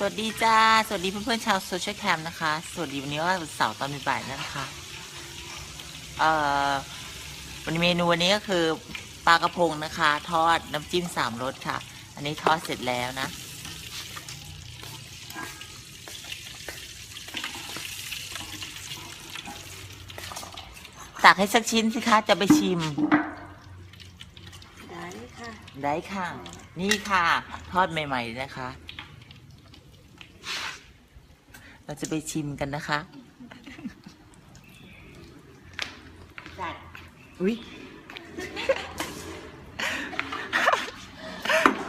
สวัสดีจ้า สวัสดีเพื่อนๆชาวโซเชียลแคมนะคะ สวัสดีวันนี้ว่าวันเสาร์ตอนบ่ายๆนะคะ เอ่อวันนี้เมนูวันนี้ก็คือปลากระพงนะคะ ทอดน้ำจิ้มสามรสค่ะ อันนี้ทอดเสร็จแล้วนะ ตักให้สักชิ้นสิคะ จะไปชิม ได้ค่ะ ได้ค่ะ นี่ค่ะ ทอดใหม่ๆเลยนะคะ เราจะไปชิมกันนะคะจัดอุ้ย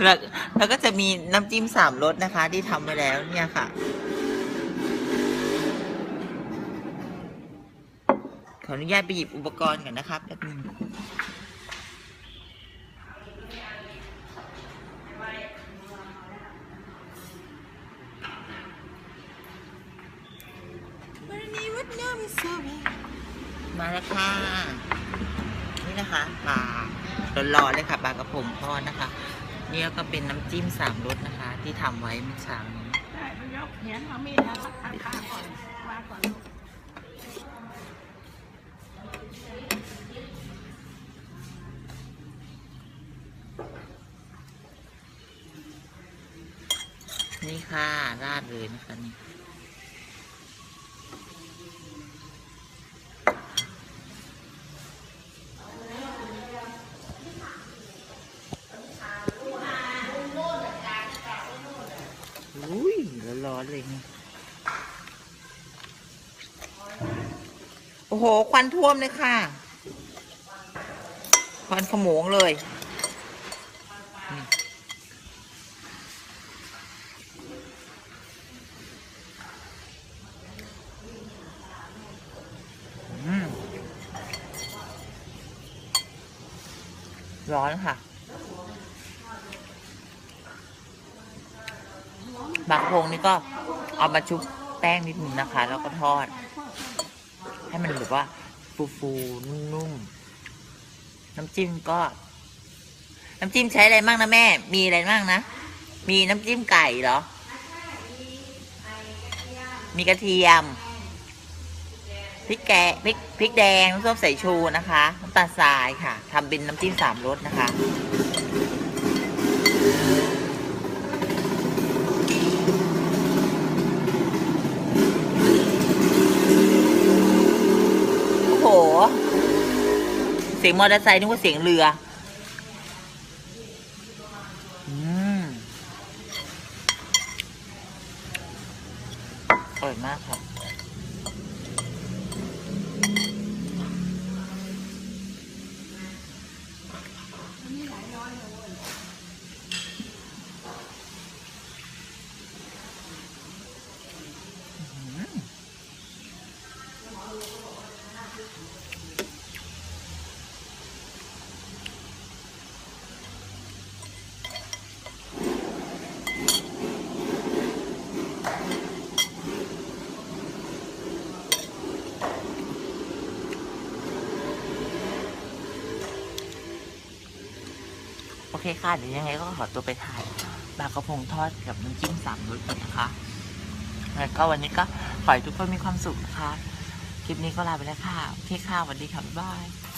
แล้วแล้วก็จะมีน้ำจิ้มสามรสนะคะ ที่ทำไว้แล้วเนี่ยค่ะ ขออนุญาตไปหยิบอุปกรณ์ก่อนนะครับแป๊บนึง มาแล้วค่ะ นี่นะคะปลาร้อนๆเลยค่ะปลากระพงทอดนะคะนี่ก็เป็นน้ำจิ้มสามรสนะคะ ที่ทำไว้เมื่อเช้านี้ได้ไม่ยกเหียนเอามีนะข้างข้าก่อนวาก่อนนี่ค่ะ ราดเลยนะคะนี่ อุ้ย ร้อนๆเลยนี่โอ้โห ควันท่วมเลยค่ะ ควันขโมงเลยอืมร้อนค่ะ บางพงนี่ก็เอามาชุบแป้งนิดนึงนะคะ แล้วก็ทอด ให้มันแบบว่าฟูๆนุ่มๆน้ำจิ้มก็ น้ำจิ้มใช้อะไรบ้างนะแม่ มีอะไรบ้างนะ มีน้ำจิ้มไก่เหรอ มีกระเทียมพริกแกงพริกพริกแดงน้ำส้มสายชูนะคะน้ำตาลทรายค่ะทำเป็นน้ำจิ้มสามรสนะคะ โอ้โห เสียงมอเตอร์ไซค์นึกว่าเสียงเรืออืมอร่อยมากครับ โอเคค่ะ เดี๋ยวยังไงก็ขอตัวไปถ่ายปลากระพงทอดกับน้ำจิ้มสามรสก่อนนะคะแล้วก็วันนี้ก็ขอให้ทุกคนมีความสุขนะคะ คลิปนี้ก็ลาไปแล้วค่ะ โอเคค่ะสวัสดีค่ะบ๊ายบาย